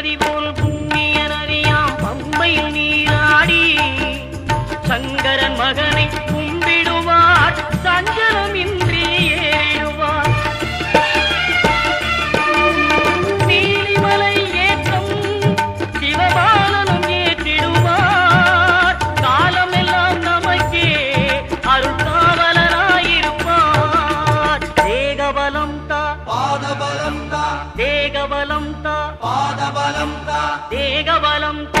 அறிவோல் బలంత పాద బలంత దేగ బలంత